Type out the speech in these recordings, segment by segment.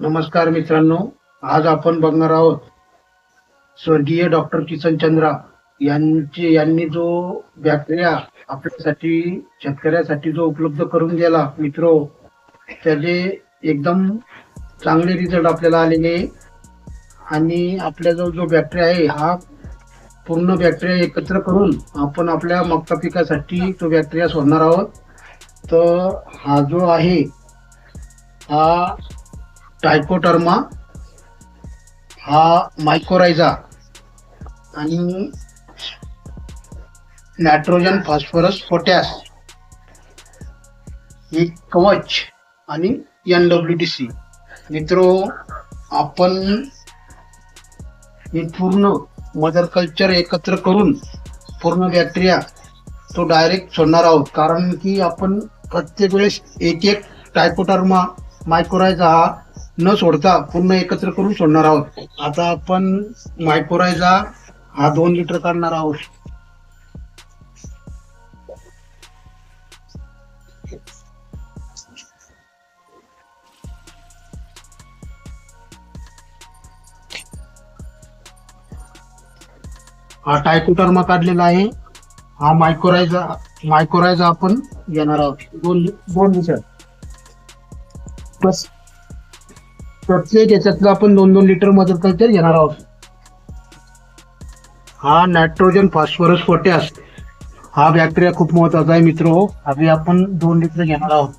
नमस्कार मित्रांनो आज आपण बघणार आहोत स्वर्गीय डॉक्टर किसनचंद्रा यांचे यांनी जो बॅक्टेरिया आपल्यासाठी शेतकऱ्यासाठी जो उपलब्ध करून दिला मित्रो त्याचे एकदम चांगले रिझल्ट आपल्याला आलेले आणि आपल्या जो जो बॅक्टेरिया आहे हा पूर्ण बॅक्टेरिया एकत्र करून आपण आपल्या मक्का पिकासाठी तो बॅक्टेरिया सोडणार आहोत. तर हा जो आहे हा टायकोटर्मा हा मायकोरायझा आणि नायट्रोजन फॉस्फरस पोटॅश हे कवच आणि एन डब्ल्यू डी सी मित्रो आपण हे पूर्ण मदर कल्चर एकत्र करून पूर्ण बॅक्टेरिया तो डायरेक्ट सोडणार आहोत. कारण की आपण प्रत्येक वेळेस एक एक टायकोटर्मा मायकोरायझा हा न सोडता पूर्ण एकत्र करून सोडणार आहोत. आता आपण मायकोरायझा हा दोन लिटर काढणार आहोत. हा टायकोटर्मा काढलेला आहे. हा मायकोरायझा मायकोरायझा आपण घेणार आहोत. दोन दोन लिटर प्लस प्रत्येक याच्यातलं आपण दोन दोन लिटर मदर कल्चर घेणार आहोत. हा नायट्रोजन फॉस्फरस पोटॅश. हा बॅक्टेरिया खूप महत्त्वाचा आहे मित्र हो. आपण दोन लिटर घेणार आहोत.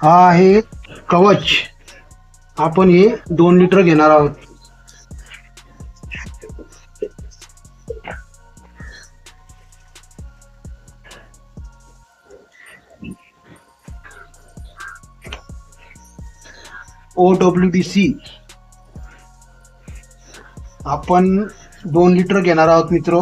हा आहे कवच. आपण हे दोन लिटर घेणार आहोत. ओ डब्ल्यू डी सी आपण दोन लिटर घेणार आहोत मित्र.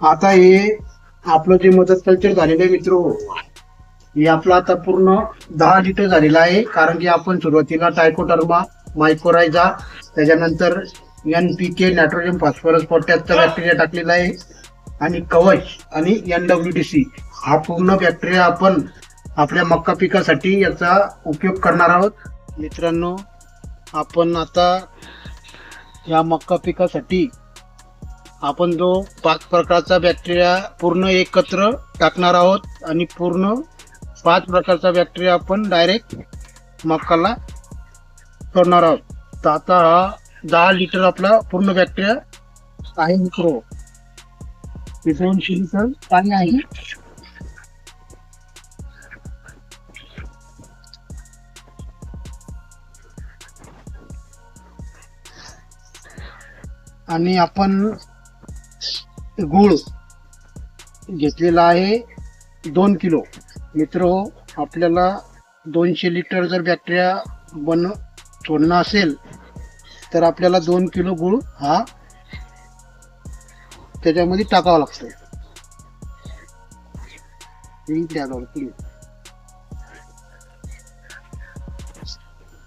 आता हे आपलं जे मदत कल्चर झालेलं आहे मित्र हे आपलं आता पूर्ण दहा लिटर झालेलं आहे. कारण की आपण सुरुवातीला टायकोटर्मा मायकोरायझा त्याच्यानंतर N P K nitrogen phosphorus पोटॅशचा bacteria टाकलेला आहे. आणि कवच आणि एन डब्ल्यू डी सी हा पूर्ण बॅक्टेरिया आपण आपल्या मक्का पिकासाठी याचा उपयोग करणार आहोत. मित्रांनो आपण आता या मक्का पिकासाठी आपण जो पाच प्रकारचा बॅक्टेरिया पूर्ण एकत्र टाकणार आहोत आणि पूर्ण पाच प्रकारचा बॅक्टेरिया आपण डायरेक्ट मक्काला सोडणार आहोत. तर आता हा दहा लिटर आपला पूर्ण बॅक्टेरिया आहे मित्रो. दोनशे लिटर पाणी आहे. आणि आपण गुळ घेतलेला आहे. दोन किलो. मित्र आपल्याला दोनशे लिटर जर बॅक्टेरिया बन सोडणं असेल तर आपल्याला दोन किलो गुळ हा त्याच्यामध्ये टाकावा लागतो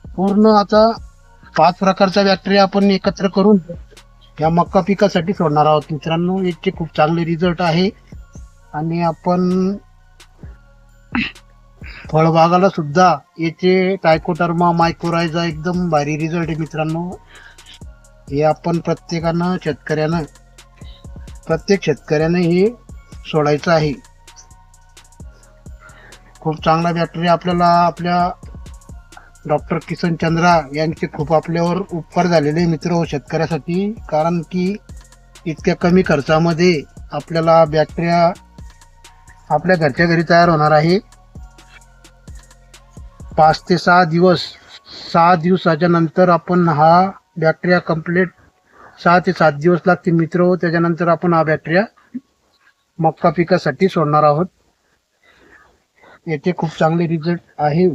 पूर्ण आता पाच प्रकारचा बॅक्टेरिया आपण एकत्र करून या मक्का पिकासाठी सोडणार आहोत. मित्रांनो याचे खूप चांगले रिझल्ट आहे. आणि आपण फळबागाला सुद्धा याचे टायकोटर्मा मायकोरायझा एकदम भारी रिझल्ट आहे मित्रांनो. हे आपण प्रत्येकानं शेतकऱ्यानं प्रत्येक शेतकऱ्यानं हे सोडायचं आहे. खूप चांगला बॅक्टेरिया आपल्याला आपल्या डॉक्टर किसन चंद्रा यांचे खूप आपल्यावर उपकार झालेले मित्र हो शेतकऱ्यासाठी. कारण की इतक्या कमी खर्चामध्ये आपल्याला बॅक्टेरिया आपल्या घरच्या घरी तयार होणार आहे. पाच ते सहा दिवस सहा दिवसाच्या नंतर आपण हा बॅक्टेरिया कंप्लीट सहा ते सात दिवस लागतील मित्र. हो त्याच्यानंतर आपण हा बॅक्टेरिया मक्का पिकासाठी सोडणार आहोत. याचे खूप चांगले रिझल्ट आहे.